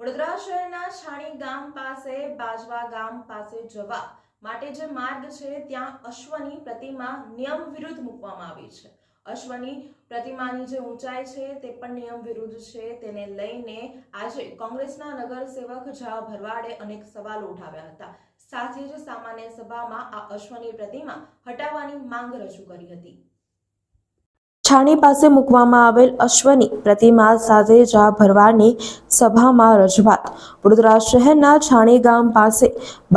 વડોદરા શહેરના છાણી ગામ પાસે, બાજવા ગામ પાસે જવા માટે જે માર્ગ છે, ત્યાં અશ્વની પ્રતિમા નિયમ વિરુદ્ધ મૂકવામાં આવી છે. અશ્વની પ્રતિમાની જે ઊંચાઈ છે, તે પણ નિયમ વિરુદ્ધ છે. તેને લઈને આજે કોંગ્રેસના નગરસેવક જા ભરવાડે અનેક સવાલો ઉઠાવ્યા હતા. સાથે જ સામાન્ય સભામાં આ અશ્વની પ્રતિમા હટાવવાની માંગ રજૂ કરી હતી. છાણી પાસે મૂકવામાં આવેલ અશ્વની પ્રતિમા સાથે જા ભરવાની સભામાં રજૂઆત. વડોદરા શહેરના છાણી ગામ પાસે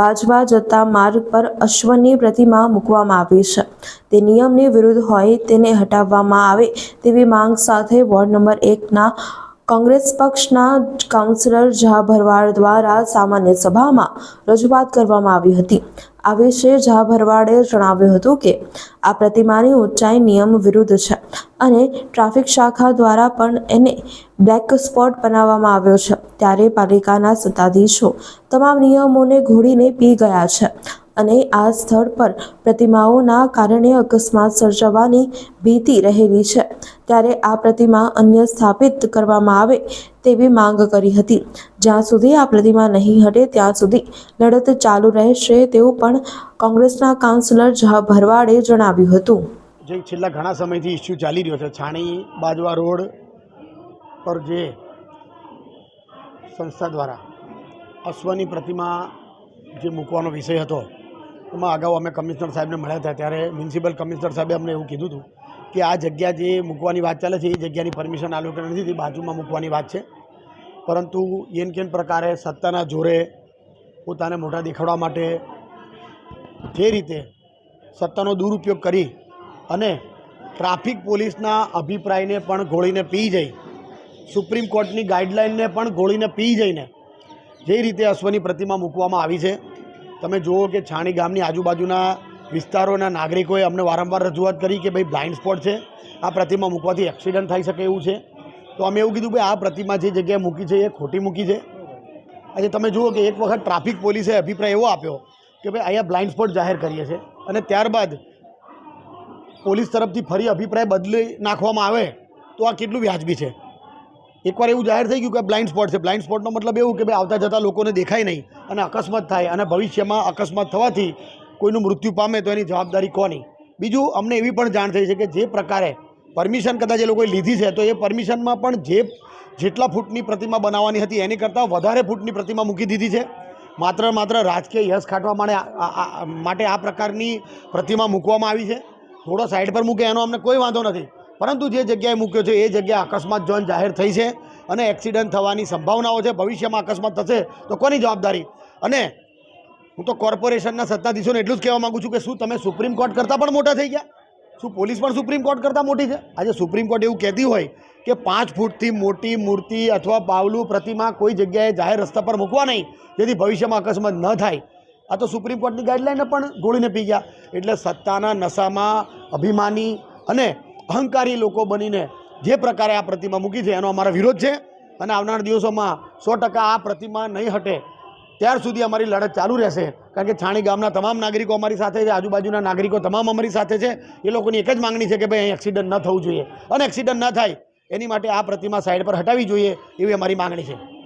બાજવા જતા માર્ગ પર અશ્વની પ્રતિમા મૂકવામાં આવી છે. તે નિયમની વિરુદ્ધ હોય તેને હટાવવામાં આવે તેવી માંગ સાથે વોર્ડ નંબર એકના કોંગ્રેસ પક્ષના કાઉન્સિલર ઝા ભરવાડ દ્વારા સામાન્ય સભામાં રજૂઆત કરવામાં આવી હતી. આ વિશે ઝા ભરવાડે જણાવ્યું હતું કે, આ પ્રતિમાની ઊંચાઈ નિયમ વિરુદ્ધ છે અને ટ્રાફિક શાખા દ્વારા પણ એને બ્લેક સ્પોટ બનાવવામાં આવ્યો છે. ત્યારે પાલિકાના સત્તાધીશો તમામ નિયમોને ઘોડીને પી ગયા છે અને આ સ્થળ પર પ્રતિમાઓના કારણે અકસ્માત સર્જાવાની ભીતિ રહેલી છે. ત્યારે આ પ્રતિમા અન્ય સ્થાપિત કરવામાં આવે તેવી માંગ કરી હતી. જ્યાં સુધી આ પ્રતિમા નહીં હટે, ત્યાં સુધી લડત ચાલુ રહેશે તેવું પણ કોંગ્રેસના કાઉન્સિલર જ ભરવાડે જણાવ્યું હતું. જે છેલ્લા ઘણા સમયથી ઇસ્યુ ચાલી રહ્યો છે, છાણી, બાજવા રોડ પર જે સંસ્થા દ્વારા અશ્વની પ્રતિમા જે મૂકવાનો વિષય હતો, એમાં અગાઉ અમે કમિશનર સાહેબને મળ્યા હતા. ત્યારે મ્યુનિસિપલ કમિશનર સાહેબે અમને એવું કીધું હતું કે આ જગ્યા જે મૂકવાની વાત ચાલે છે, એ જગ્યાની પરમિશન આ લોકોને નથી તે બાજુમાં મૂકવાની વાત છે. પરંતુ એન કેન પ્રકારે સત્તાના જોરે પોતાને મોટા દેખાડવા માટે જે રીતે સત્તાનો દુરુપયોગ કરી અને ટ્રાફિક પોલીસના અભિપ્રાયને પણ ગોળીને પી જઈ, સુપ્રીમ કોર્ટની ગાઈડલાઇનને પણ ગોળીને પી જઈને જે રીતે અશ્વની પ્રતિમા મૂકવામાં આવી છે, તમે જુઓ કે છાણી ગામની આજુબાજુના વિસ્તારોના નાગરિકોએ અમને વારંવાર રજૂઆત કરી કે ભાઈ બ્લાઇન્ડ સ્પોટ છે. આ પ્રતિમા મૂકવાથી એક્સિડન્ટ થઈ શકે એવું છે. તો અમે એવું કીધું કે આ પ્રતિમા જે જગ્યાએ મૂકી છે એ ખોટી મૂકી છે. આજે તમે જુઓ કે એક વખત ટ્રાફિક પોલીસે અભિપ્રાય એવો આપ્યો કે ભાઈ, અહીંયા બ્લાઇન્ડ સ્પોટ જાહેર કરીએ છીએ. અને ત્યારબાદ પોલીસ તરફથી ફરી અભિપ્રાય બદલી નાખવામાં આવે તો આ કેટલું વ્યાજબી છે. એકવાર એવું જાહેર થઈ ગયું કે બ્લાઇન્ડ સ્પોટ છે. બ્લાઇન્ડ સ્પોટનો મતલબ એવું કે ભાઈ આવતા જતા લોકોને દેખાય નહીં અને અકસ્માત થાય અને ભવિષ્યમાં અકસ્માત થવાથી કોઈનું મૃત્યુ પામે તો એની જવાબદારી કોની? બીજું, અમને એવી પણ જાણ થઈ છે કે જે પ્રકારે પરમિશન કદાચ એ લોકોએ લીધી છે, તો એ પરમિશનમાં પણ જે જેટલા ફૂટની પ્રતિમા બનાવવાની હતી, એની કરતાં વધારે ફૂટની પ્રતિમા મૂકી દીધી છે. માત્ર માત્ર રાજકીય યશ ખાટવા માટે માટે આ પ્રકારની પ્રતિમા મૂકવામાં આવી છે. થોડો સાઈડ પર મૂકે એનો અમને કોઈ વાંધો નથી. પરંતુ જે જગ્યાએ મૂક્યો છે, એ જગ્યા અકસ્માત ઝોન જાહેર થઈ છે અને એક્સિડન્ટ થવાની સંભાવનાઓ છે, ભવિષ્યમાં અકસ્માત થશે તો કોની જવાબદારી? અને હું તો કોર્પોરેશનના સત્તાધીશોને એટલું જ કહેવા માગું છું કે શું તમે સુપ્રીમ કોર્ટ કરતાં પણ મોટા થઈ ગયા? શું પોલીસ પણ સુપ્રીમ કોર્ટ કરતાં મોટી છે? આજે સુપ્રીમ કોર્ટ એવું કહેતી હોય કે પાંચ ફૂટથી મોટી મૂર્તિ અથવા બાવલું પ્રતિમા કોઈ જગ્યાએ જાહેર રસ્તા પર મૂકવા નહીં, જેથી ભવિષ્યમાં અકસ્માત ન થાય. આ તો સુપ્રીમ કોર્ટની ગાઈડલાઈનને પણ ગોળીને પી ગયા. એટલે સત્તાના નશામાં અભિમાની અને અહંકારી લોકો બનીને જે પ્રકારે આ પ્રતિમા મૂકી છે, એનો અમારો વિરોધ છે. અને આવનાર દિવસોમાં સો ટકા આ પ્રતિમા નહીં હટે ત્યાર સુધી અમારી લડત ચાલુ રહેશે. કારણ કે છાણી ગામના તમામ નાગરિકો અમારી સાથે છે, આજુબાજુના નાગરિકો તમામ અમારી સાથે છે. એ લોકોની એક જ માંગણી છે કે ભાઈ અહીં એક્સિડન્ટ ન થવું જોઈએ. અને એક્સિડન્ટ ન થાય, એની માટે આ પ્રતિમા સાઈડ પર હટાવવી જોઈએ, એવી અમારી માંગણી છે.